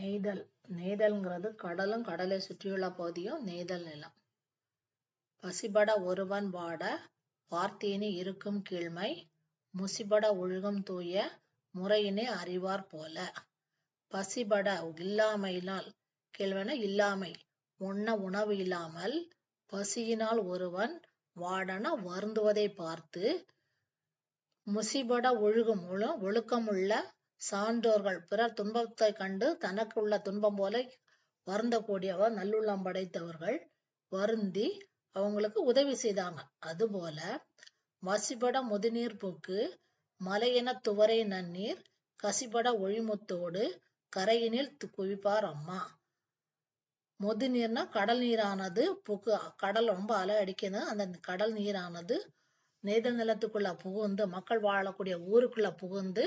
நெய்தல் நெய்தல்ங்கிறது கடலும் கடலை சுற்றியுள்ள பகுதியும் நெய்தல் நிலம். பசிபட ஒருவன் வாட வார்த்தேனி இருக்கும் கீழ்மை முசிபட ஒழுகும் தூய முறையினை அறிவார் போல. பசிபட இல்லாமையினால் கேள்வன இல்லாமை உண்ண உணவு இல்லாமல் பசியினால் ஒருவன் வாடன வருந்துவதை பார்த்து முசிபட ஒழுகும் ஒழுக்கமுள்ள சான்றோர்கள் பிறர் துன்பத்தை கண்டு தனக்கு உள்ள துன்பம் போல வருந்தக்கூடியவர் நல்லுள்ளம் படைத்தவர்கள் வருந்தி அவங்களுக்கு உதவி செய்தாங்க. அதுபோல வசிபட முதுநீர் போக்கு மலையென துவரை நன்னீர் கசிபட ஒழிமுத்தோடு கரையினில் குவிப்பார் அம்மா. முதுநீர்னா கடல் நீரானது புக்கு கடல் ரொம்ப அலை அடிக்குது. அந்த கடல் நீரானது நெய்தல் நிலத்துக்குள்ள புகுந்து மக்கள் வாழக்கூடிய ஊருக்குள்ள புகுந்து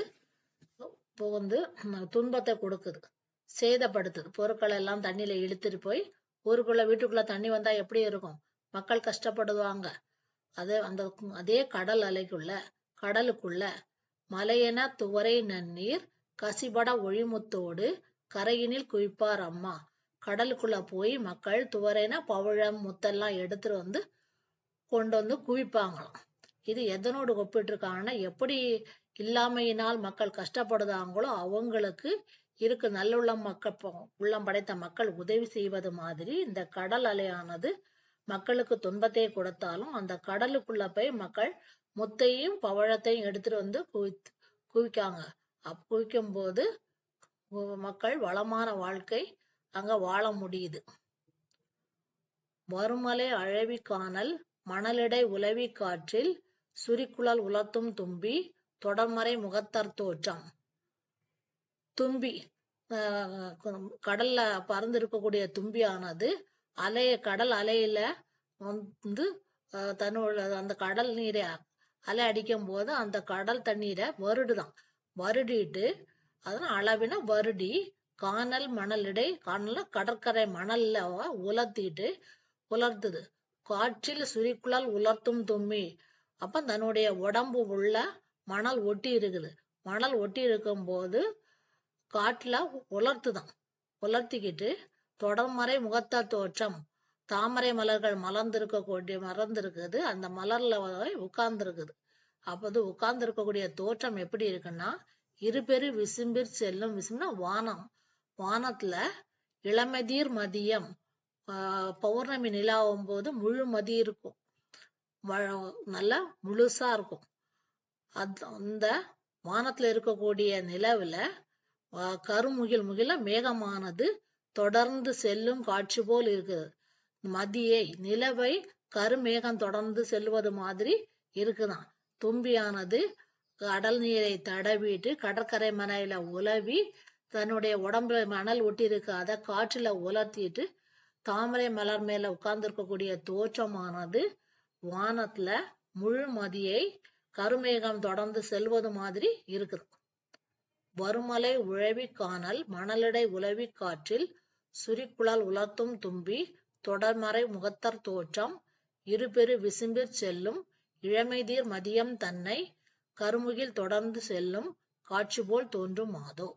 புகுந்து துன்பத்தை கொடுக்குது. சேதப்படுத்துது. பொருட்கள் எல்லாம் தண்ணியில இழுத்துட்டு போய் ஊருக்குள்ள வீட்டுக்குள்ள தண்ணி வந்தா எப்படி இருக்கும்? மக்கள் கஷ்டப்படுவாங்க. அது அந்த அதே கடல் அலைக்குள்ள கடலுக்குள்ள மலையென துவரை நன்னீர் கசிபட ஒழிமுத்தோடு கரையினில் குவிப்பார் அம்மா. கடலுக்குள்ள போய் மக்கள் துவரைனா பவழம் முத்தெல்லாம் எடுத்துட்டு வந்து கொண்டு வந்து குவிப்பாங்களாம். இது எதனோடு ஒப்பிட்டு இருக்காங்கன்னா எப்படி இல்லாமையினால் மக்கள் கஷ்டப்படுதாங்களோ அவங்களுக்கு இருக்கு. நல்லுள்ளம் மக்கள் உள்ளம் படைத்த மக்கள் உதவி செய்வது மாதிரி இந்த கடல் அலையானது மக்களுக்கு துன்பத்தை கொடுத்தாலும் அந்த கடலுக்குள்ள போய் மக்கள் முத்தையும் பவழத்தையும் எடுத்துட்டு வந்து குவி குவிக்காங்க. அப் குவிக்கும் போது மக்கள் வளமான வாழ்க்கை அங்க வாழ முடியுது. மறுமலை அழவி காணல் மணலிடை உலவி காற்றில் சுரிக்குழல் உலர்த்தும் தும்பி தொடர்மறை முகத்தர் தோற்றம் தும்பி கடல்ல பறந்து இருக்கக்கூடிய தும்பியானது அலைய கடல் அலையில வந்து தன்னோட அந்த கடல் நீரை அலை அடிக்கும் போது அந்த கடல் தண்ணீரை வருடுதான். வருடிட்டு அதனால அளவின வருடி காணல் மணலிடை காணல கடற்கரை மணல்ல உலர்த்திட்டு உலர்த்துது. காற்றில் சுரிக்குழல் உலர்த்தும் தும்பி. அப்ப தன்னுடைய உடம்பு உள்ள மணல் ஒட்டி இருக்குது. மணல் ஒட்டி இருக்கும் போது காட்டுல உலர்த்துதான். உலர்த்திக்கிட்டு தொடர்மறை முகத்த தோற்றம். தாமரை மலர்கள் மலர்ந்திருக்கக்கூடிய மலர்ந்திருக்குது. அந்த மலர்ல உட்கார்ந்துருக்குது. அப்போது உட்கார்ந்து இருக்கக்கூடிய தோற்றம் எப்படி இருக்குன்னா இருபெரு விசும்பிற் செல்லும் விசும்புனா வானம். வானத்துல இளமதிர் மதியம். பௌர்ணமி நிலாவும் போது முழு மதி இருக்கும். நல்லா முழுசா இருக்கும். அந்த வானத்துல இருக்கக்கூடிய நிலவுல கருமுகில் முகில மேகமானது தொடர்ந்து செல்லும் காட்சி போல் இருக்குது. மதியை நிலவை கருமேகம் தொடர்ந்து செல்வது மாதிரி இருக்குதான். தும்பியானது கடல் நீரை தடவிட்டு கடற்கரை மனையில உலவி தன்னுடைய உடம்புல மணல் ஒட்டி இருக்காத அதை காற்றுல உலர்த்திட்டு தாமரை மலர் மேல உட்கார்ந்து இருக்கக்கூடிய தோற்றமானது வானத்துல முழு மதியை கருமேகம் தொடர்ந்து செல்வது மாதிரி இருக்குது வருமலை உழவி காணல் மணலிடை உழவி காற்றில் சுரிக்குழல் உலர்த்தும் தும்பி தொடர்மறை முகத்தர் தோற்றம் இருபெரு விசும்பிற் செல்லும் இளமைதீர் மதியம் தன்னை கருமுகில் தொடர்ந்து செல்லும் காட்சி போல் தோன்றும் மாதோ.